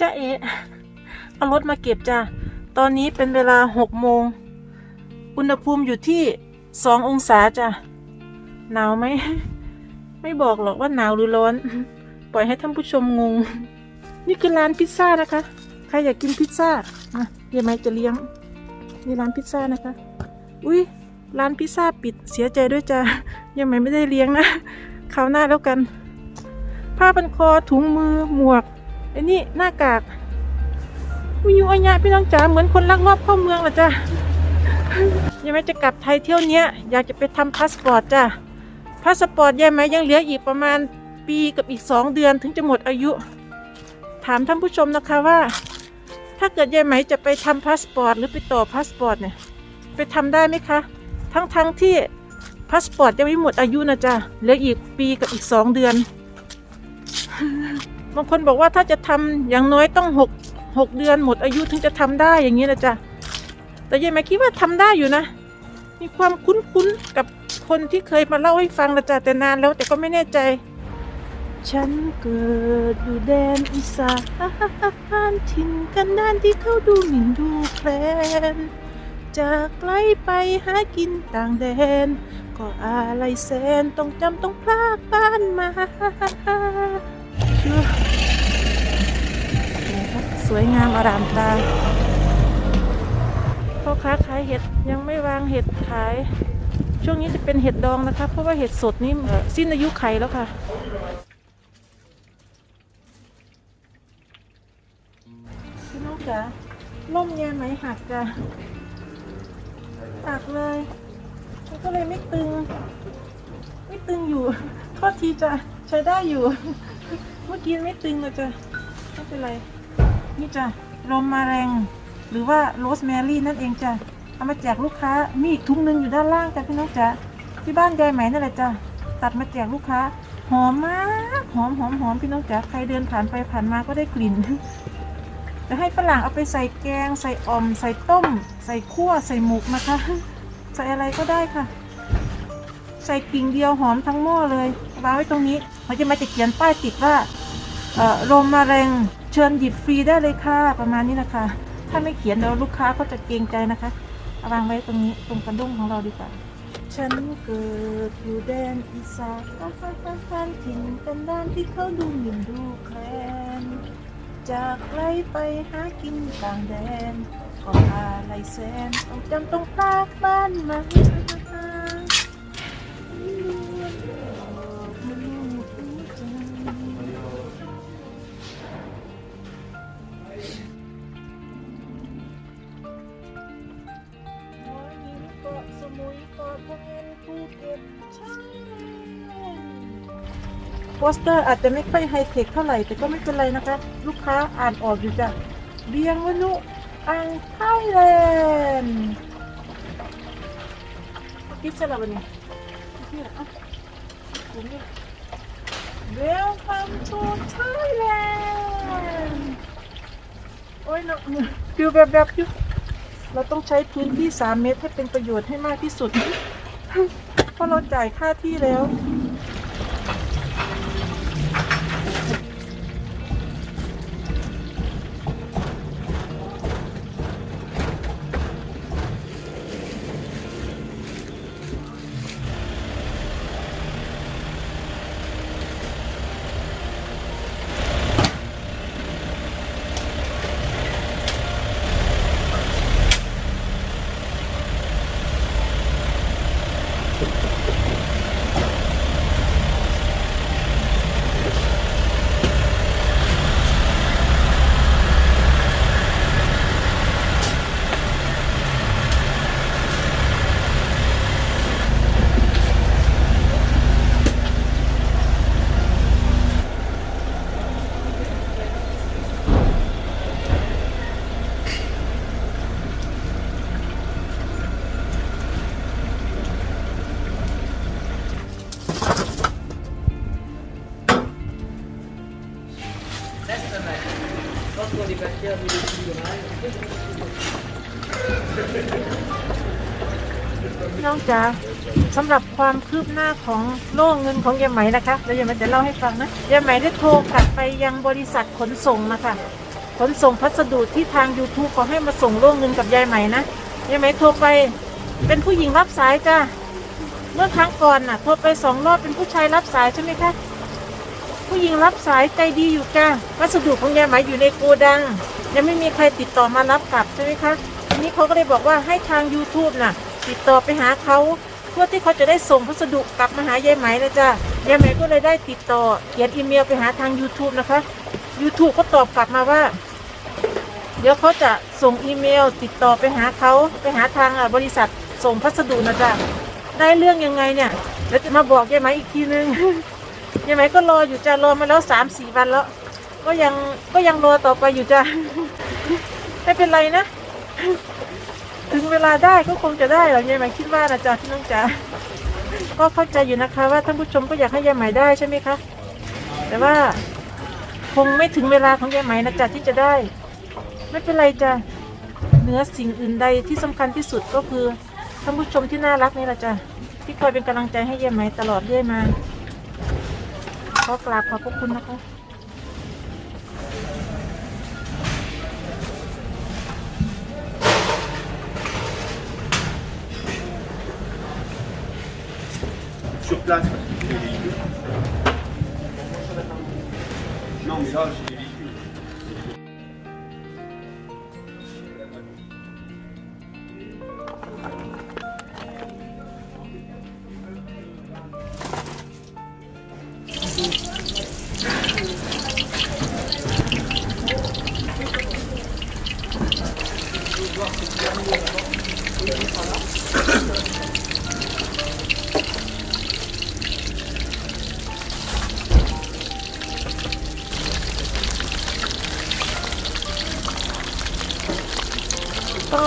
จ้าเอะเอารถมาเก็บจ้าตอนนี้เป็นเวลาหกโมง อุณหภูมิอยู่ที่สององศาจ้ะหนาวไหม ไม่บอกหรอกว่าหนาวหรือร้อน ปล่อยให้ท่านผู้ชมงง นี่คือร้านพิซซ่านะคะ ใครอยากกินพิซซ่าอะเดี๋ยวไหมจะเลี้ยง นี่ร้านพิซซ่านะคะ อุ้ยร้านพิซซ่าปิดเสียใจด้วยจ้ะยังไม่ไม่ได้เลี้ยงนะคราวหน้าแล้วกัน ผ้าพันคอถุงมือหมวก อ้นี่หน้ากากวิวอัญญาพี่น้องจ๋าเหมือนคนลักลอบเข้าเมืองหรอจ้ะยังไม่จะกลับไทยเที่ยวเนี้ย อยากจะไปทำพาสปอร์ตจ้ะพาสปอร์ตยังไหมยังเหลืออีกประมาณปีกับอีกสองเดือนถึงจะหมดอายุ ถามท่านผู้ชมนะคะว่า ถ้าเกิดยายไหมจะไปทำพาสปอร์ตหรือไปต่อพาสปอร์ตเนี่ยไปทำได้ไหมคะ ทั้งๆทที่พาสปอร์ตยังไม่หมดอายุนะจ๊ะเหลืออีกปีกับอีกสองเดือน บางคนบอกว่าถ้าจะทำอย่างน้อยต้องหกหกเดือนหมดอายุถึงจะทำได้อย่างนี้นะจ๊ะแต่ยายไหมคิดว่าทำได้อยู่นะ มีความคุ้นๆกับคนที่เคยมาเล่าให้ฟังนะจ๊ะแต่นานแล้วแต่ก็ไม่แน่ใจ ฉันเกิดอยู่แดนอีสานถิ่นกันดานที่เขาดูหมิ่นดูแคลนจากไกลไปหากินต่างแดน ก็อะไรแสนต้องจำต้องพลากบ้านมา สวยงามอารามตาพ่อค้าขายเห็ดยังไม่วางเห็ดขาย ช่วงนี้จะเป็นเห็ดดองนะคะ เพราะว่าเห็ดสดนี่สิ้นอายุไขแล้วค่ะ พี่น้องจ๋าล่มแงไหมหักจ้ะหักเลย มันก็เลยไม่ตึง ไม่ตึงอยู่โทษทีจ้ะใช้ได้อยู่ เมื่อกี้ไม่ตึงเลยจ้ะไม่เป็นไร นี่จ้ะลมมาแรง หรือว่าโรสแมรี่นั่นเองจ้ะเอามาแจกลูกค้ามีอีกถุงหนึ่งอยู่ด้านล่างจ้ะพี่น้องจ๋าที่บ้านยายไหมนั่นแหละจ้ะตัดมาแจกลูกค้า หอมมากหอมหอมหอมพี่น้องจ๋าใครเดินผ่านไปผ่านมาก็ได้กลิ่นจะให้ฝรั่งเอาไปใส่แกง ใส่อ่อม ใส่ต้ม ใส่คั่วใส่หมกนะคะ ใส่อะไรก็ได้ค่ะ ใส่กิ่งเดียวหอมทั้งหม้อเลยวางไว้ตรงนี้เขาจะมาจะเขียนป้ายติดว่าเอ่อโรมมาเร็ง เชิญหยิบฟรีได้เลยค่ะ ประมาณนี้นะคะ ถ้าไม่เขียนเดี๋ยวลูกค้าก็จะเกรงใจนะคะเอาวางไว้ตรงนี้ตรงกระดุมของเราดีกว่า ฉันเกิดอยู่แดนอีสานบ้านถิ่นกันด้านที่เขาดูหมิ่นดูแคลนจากไกลไปหากินต่างแดนก็อะไรแสนต้องจำต้องพากบ้านมา โปสเตอร์อาจจะไม่ค่อยไฮเทคเท่าไหร่ แต่ก็ไม่เป็นไรนะคะลูกค้าอ่านออกอยู่จ้ะเบียงวนุอังไทยแลนด์คิดสลับวันนี้ที่อะผมนี่ Welcome to Thailand โอ้ยนะฟิวแบบแบบๆอยู่เราต้องใช้พื้นที่ 3 เมตรให้เป็นประโยชน์ให้มากที่สุด เพราะเราจ่ายค่าที่แล้ว น้องจ๋าสำหรับความคืบหน้าของโล่เงินของยายไหมนะคะเดี๋ยวยายไหมจะเล่าให้ฟังนะยายไหมได้โทรกลับไปยังบริษัทขนส่งนะคะ ขนส่งพัสดุที่ทาง YouTube ขาให้มาส่งร่เงินกับยายใหม่นะยายใหม่โทรไป เป็นผู้หญิงรับสายจ้าเมื่อครั้งก่อนน่ะโทรไปสองรอบเป็นผู้ชายรับสายใช่ไหมคะ ผู้หญิงรับสายใจดีอยู่จ้าวัสดุของยายไหมอยู่ในโกดัง ยังไม่มีใครติดต่อมารับกลับใช่ไหมคะทีนี้เขาก็เลยบอกว่าให้ทาง YouTube น่ะ ติดต่อไปหาเขาเพื่อที่เขาจะได้ส่งพัสดุกลับมาหายายไหมนะจ้ายายไหมก็เลยได้ติดต่อเขียนอีเมลไปหาทาง YouTube นะคะ YouTube ก็ตอบกลับมาว่า เดี๋ยวเขาจะส่งอีเมล ติดต่อไปหาเขาไปหาทางบริษัทส่งพัสดุนะจ๊ะได้เรื่องยังไงเนี่ยเดี๋ยวจะมาบอกยายไหมอีกทีนึง ยายไหมก็รออยู่จะรอมาแล้วสามสี่วันแล้ว ก็ยังก็ยังรอต่อไปอยู่จ้ะไม่เป็นไรนะ ถึงเวลาได้ก็คงจะได้หรอกยายไหมคิดว่านะจ๊ะพี่น้องจ๋าก็เข้าใจอยู่นะคะ ว่าท่านผู้ชมก็อยากให้ยายไหมได้ใช่ไหมคะแต่ว่าคงไม่ถึงเวลาของยายไหมนะจ๊ะที่จะได้ ไม่เป็นไรจ้ะเหนือสิ่งอื่นใดที่สำคัญที่สุดก็คือท่านผู้ชมที่น่ารักนี่แหละจ้ะที่คอยเป็นกำลังใจให้ยายไหมตลอดเรื่อยมา ขอกราบขอบพระคุณนะคะชุบลาส Non, mais là, j'ai.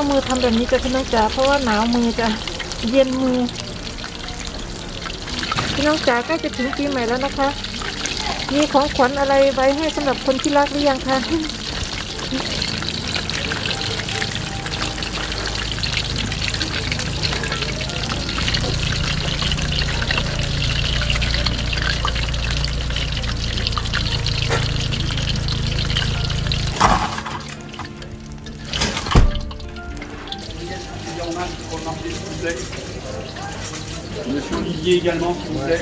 ามือทำแบบนี้จ้ะพี่น้องจ๋าเพราะว่าหนาวมือจ้ะเย็นมือ พี่น้องจ๋าใกล้จะถึงปีใหม่แล้วนะคะ มีของขวัญอะไรไว้ให้สำหรับคนที่รักหรือยังคะ Il y en a qui font marcher, s'il vous plaît. Monsieur Olivier également, s'il vous plaît.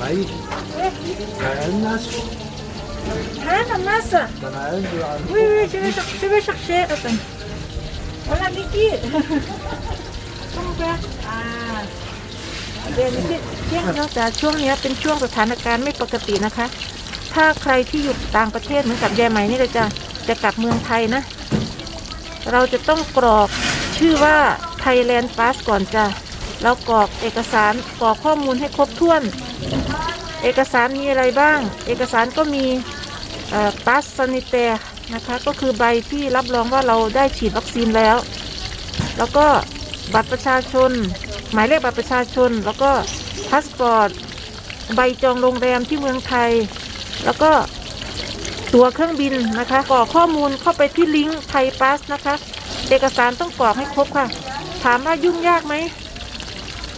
Maïs, ananas, Ah, ananas bananes, Oui, oui, je vais, cher- je vais chercher. Attends. Voilà, Vicky. Comment faire Ah. เดี๋ยวนี้เที่ยงเนาะแต่ช่วงเนี้ยเป็นช่วงสถานการณ์ไม่ปกตินะคะ ถ้าใครที่อยู่ต่างประเทศเหมือนกับยายไหมนี่เลยจ้ะจะกลับเมืองไทยนะ เราจะต้องกรอก ชื่อว่า Thailand Pass ก่อนจ้ะแล้วกรอกเอกสารกรอกข้อมูลให้ครบถ้วน เอกสารมีอะไรบ้าง เอกสารก็มีปัสซานิเตนะคะก็คือใบที่รับรองว่าเราได้ฉีดวัคซีนแล้ว แล้วก็บัตรประชาชน หมายเลขบัตรประชาชน แล้วก็พาสปอร์ตใบจองโรงแรมที่เมืองไทย แล้วก็ตัวเครื่องบินนะคะกรอกข้อมูลเข้าไปที่ลิงก์ไทยปัสนะคะ เอกสารต้องกรอกให้ครบค่ะ ถามว่ายุ่งยากไหม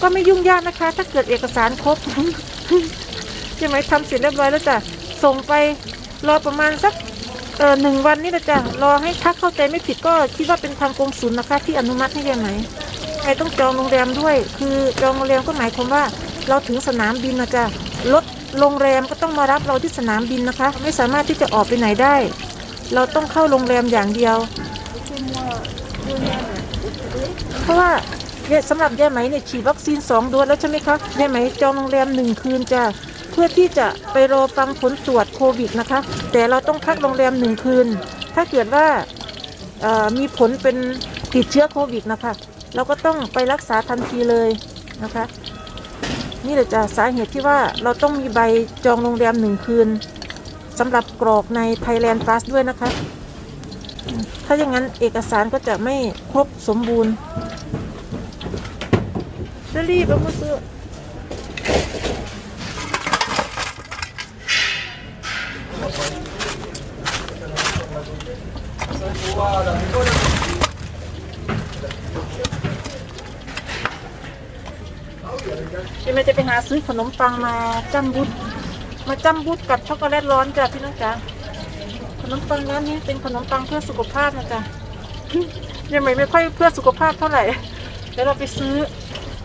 ก็ไม่ยุ่งยากนะคะ ถ้าเกิดเอกสารครบใช่ไหมทำเสร็จเรียบร้อยแล้วจ้ะ ส่งไปรอประมาณสักเออหนึ่งวันนี่แหละจ้ะ รอให้ถ้าเข้าใจไม่ผิดก็คิดว่าเป็นทางกงสุลนะคะที่อนุมัติให้ยังไงไงต้องจองโรงแรมด้วย คือจองโรงแรมก็หมายความว่า เราถึงสนามบินนะจ๊ะรถโรงแรมก็ต้องมารับเราที่สนามบินนะคะ ไม่สามารถที่จะออกไปไหนได้ เราต้องเข้าโรงแรมอย่างเดียว เพราะว่าสำหรับยายไหมเนี่ยฉีดวัคซีนสองโดสแล้วใช่ไหมคะยายไหมจองโรงแรมหนึ่งคืนจ้ะเพื่อที่จะไปรอฟังผลตรวจโควิดนะคะ แต่เราต้องพักโรงแรมหนึ่งคืน ถ้าเกิดว่ามีผลเป็นติดเชื้อโควิดนะคะ เราก็ต้องไปรักษาทันทีเลยนะคะ นี่แหละจ้ะสาเหตุที่ว่าเราต้องมีใบจองโรงแรมหนึ่งคืนสำหรับกรอกใน Thailand Pass ด้วยนะคะ ถ้าอย่างนั้นเอกสารก็จะไม่ครบสมบูรณ์จะรีบเอามาซื้อใช่ไหมจะไปหาซื้อขนมปังมาจ้ำบุตรมาจ้ำบุตรกับช็อกโกแลตร้อนจ้ะพี่น้องจ๋า นมปังร้านนี้เป็นขนมปังเพื่อสุขภาพนะจ๊ะยังไม่ไม่ค่อยเพื่อสุขภาพเท่าไหร่เดี๋ยวเราไปซื้อ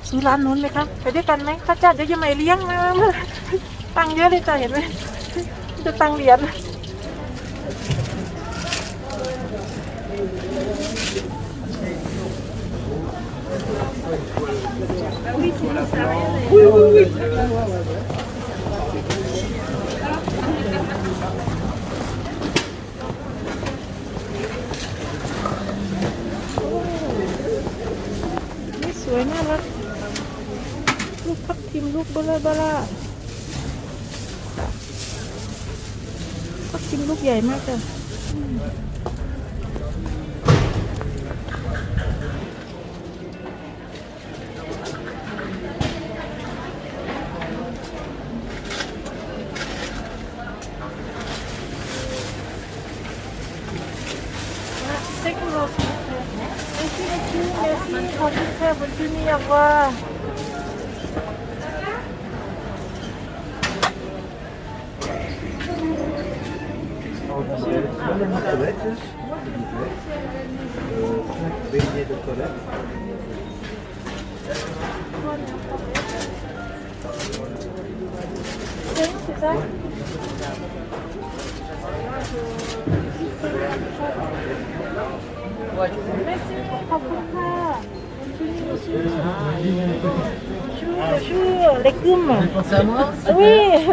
ซื้อร้านนู้นไหมคะไปด้วยกันไหมข้าจ้าเดี๋ยวยังไม่เลี้ยงนะตังเยอะเลยจ้ะเห็นไหมจะตังเหรียญนี่สวยน่ารัก ลูกพับทิมลูกเบลาเบลาพับทิมลูกใหญ่มากจ้ะอืมอะ second row Merci beaucoup, merci. Bonne très bonne journée, au revoir. toilettes. Beignet de toilette. Cinq, c'est ça Merci, Bonjour, bonjour, les coums. Vous pensez à moi Oui.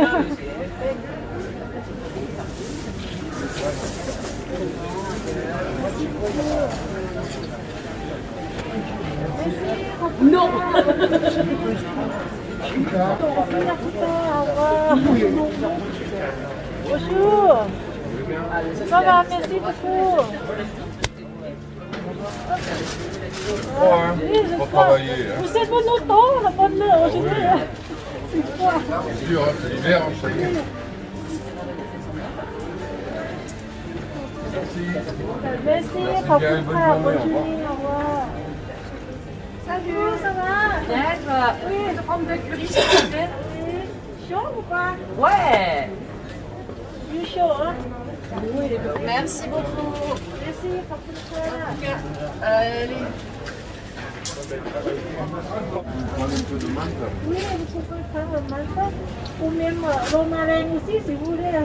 Non. Bonjour. Ça va, merci beaucoup. Oui, je Pour crois. travailler, hein. Vous êtes bon autant, la bonne heure aujourd'hui. C'est quoi C'est dur, hein, c'est l'hiver, hein, ça y est. Merci, ขอบคุณค่ะ bonne journée, au revoir. Salut, ça va D'accord. Oui, Une pomme de curry, s'il te plaît. Oui. Chaud ou pas Ouais. Du chaud, hein Merci beaucoup. Merci, ขอบคุณค่ะ Allez. Prendre un peu de menthe. Oui, vous pouvez prendre le manteau ou même euh, romarin ici si vous voulez.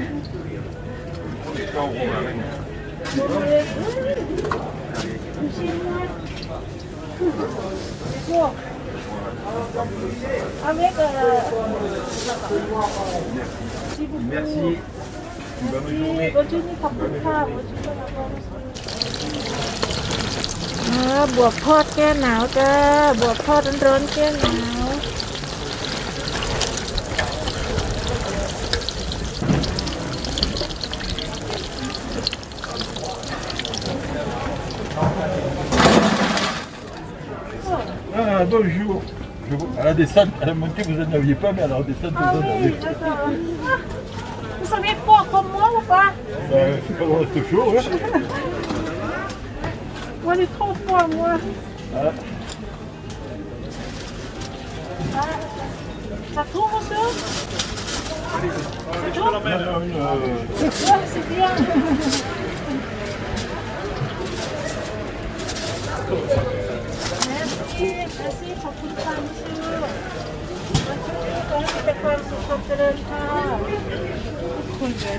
On est pas au romarin. Romarin, oui. Chez moi. Bon. Avec euh, Merci beaucoup. Merci. Bonne Merci. journée. Bonne journée, ขอบคุณค่ะ Bonne journée, au revoir. อ่าบวบทอดแก้หนาวจ้า บวบทอดร้อนๆแก้หนาว Ah, bonjour. Je vous- À la descente, à la montée, vous n'en aviez pas, mais à la descente, Ah vous en oui, avez. d'accord. Ah, Vous savez fort comme moi ou pas Euh, c'est pas loin, c'est chaud, hein Moi, il est trop fort, moi. Ah. Ah, ça tourne, monsieur Ça tourne Non, non, une, euh, Ouais, c'est bien. Merci, merci, ขอบคุณค่ะ monsieur ขอให้มีแต่ความสุขความเจริญค่ะทุกคนเลย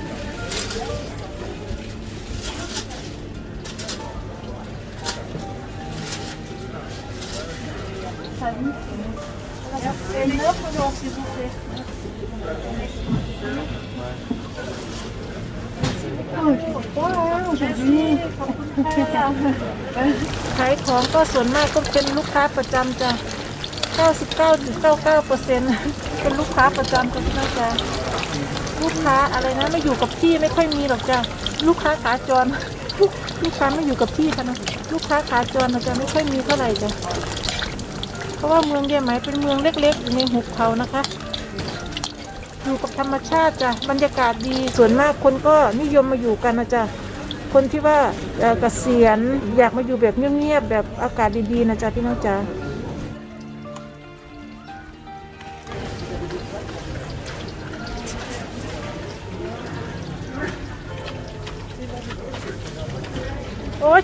Salut. Et neuf euros, s'il vous plaît. Oh, pourquoi hein, aujourd'hui ขายของก็ส่วนมากก็เป็นลูกค้าประจำจ้ะ 99.99%เป็นลูกค้าประจำจ้ะพี่น้องจ้ะลูกค้าอะไรนะไม่อยู่กับที่ไม่ค่อยมีหรอกจ้ะลูกค้าขาจร ลูกค้าไม่อยู่กับที่ค่ะนะลูกค้าขาจรนจะไม่ค่อยมีเท่าไหร่จ้ะเพราะว่าเมืองเดียไหมเป็นเมืองเล็กๆอยู่ในหุบเขานะคะ อยู่กับธรรมชาติจ้ะบรรยากาศดีส่วนมากคนก็นิยมมาอยู่กันนะจ๊ะคนที่ว่าเอ่อเกษียณอยากมาอยู่แบบเงียบๆแบบอากาศดีๆนะจ๊ะพี่น้องจ๊ะ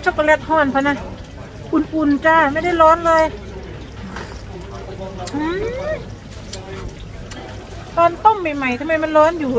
ช็อกโกแลตห่อนพะนะ อุ่นๆจ้า ไม่ได้ร้อนเลยอืมตอนต้มใหม่ๆทำไมมันร้อนอยู่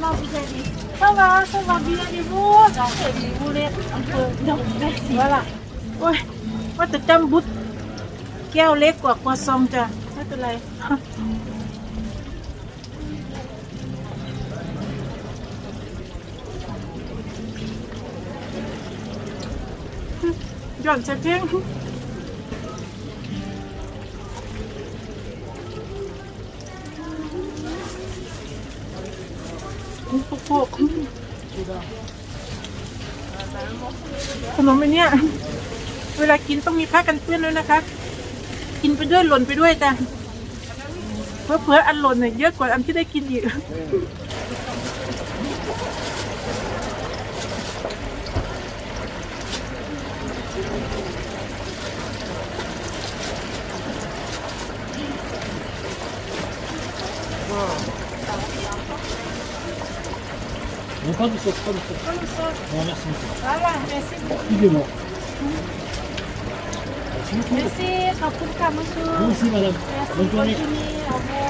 Comment vous allez Ça va, ça va bien et vous Et vous voulez un peu Non, merci. Voilà. โอ้ยว่าจะจำบุตรแก้วเล็กกว่าครัวซองจ้ะไม่เป็นไรหย่อนเสร็จเพียง นมไปเนี่ย เวลากินต้องมีผ้ากันเปื้อนด้วยนะคะ กินไปด้วยหล่นไปด้วยจ้ะเพื่อเพื่ออันหล่นเนี่ยเยอะกว่าอันที่ได้กินอีก Non, pas de sauce, pas de sauce. Non, merci beaucoup. Voilà, merci beaucoup. Excusez-moi. Merci beaucoup. Merci, ขอบคุณค่ะมังคู Vous aussi, madame. Bonne journée. ที่นี่เอาแม่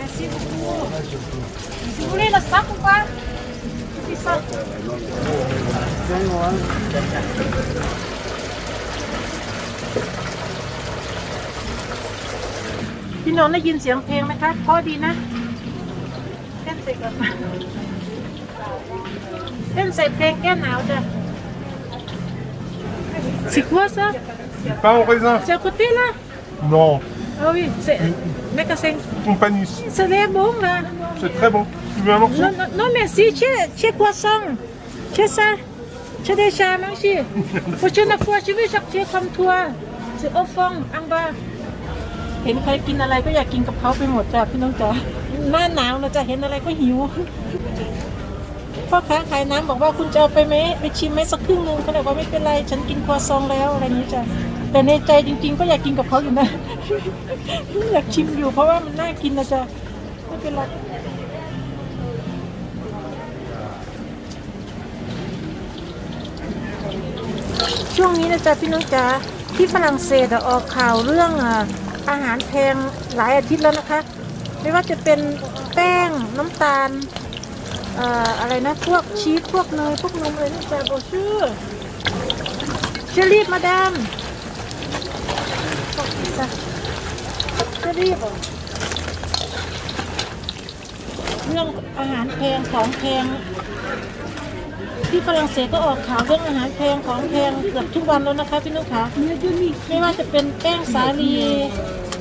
Merci beaucoup. Vous voulez le sac ou pas Petit sac. พี่น้องได้ยินเสียงเพลงไหมคะเพราะดีนะเต้นใส่กันเต้นใส่เพลงแก้หนาวจ้ะ C'est quoi ça Pain au raisin C'est à côté là Non, Ah oui, c'est Mécassing. compagnie. C'est très bon là. C'est très bon. Tu veux un morceau Non, non, non merci, chez, chez Croissant. Chez ça. Chez des chats, merci. Prochaine fois, je vais chercher comme toi. C'est au fond, en bas. เห็นใครกินอะไรก็อยากกินกับเขาไปหมดจ้ะพี่น้องจ๋าหน้าหนาวนะจ๊ะเห็นอะไรก็หิวพ่อค้าขายน้ำบอกว่าคุณจะเอาไปไหมไปชิมไหมสักครึ่งหนึงเขาเลยว่าไม่เป็นไร ฉันกินครัวซองแล้วอะไรอย่างนี้จ้ะแต่ในใจจริง ๆ ก็อยากกินกับเขาอยู่นะอยากชิมอยู่เพราะว่ามันน่ากินนะจ๊ะไม่เป็นไร ช่วงนี้นะจ๊ะพี่น้องจ๋าที่ฝรั่งเศสออกข่าวเรื่องอาหารแพงหลายอาทิตย์แล้วนะคะ ไม่ว่าจะเป็นแป้งน้ำตาลเอ่อะไรนะพวกชีสพวกเนยพวกนมอะไรนี่จ้ะบอกชื่อเชอรี่มาดามเชอรี่บอกเรื่องอาหารแพงของแพง ที่ฝรั่งเศสก็ออกข่าวเรื่องอาหารแพงของแพงเกือบทุกวันแล้วนะคะพี่นุ๊กคะไม่ว่าจะเป็นแป้งสาลี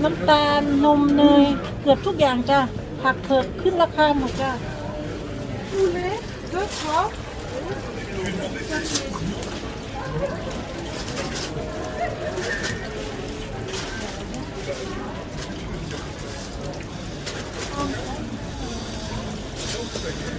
น้ำตาลนมเนย เกือบทุกอย่างจ้ะผักเผือกขึ้นราคาหมดจ้ะ Merci. Merci beaucoup, Pascal. Merci. Merci. ขอ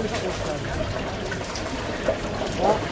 Thank you.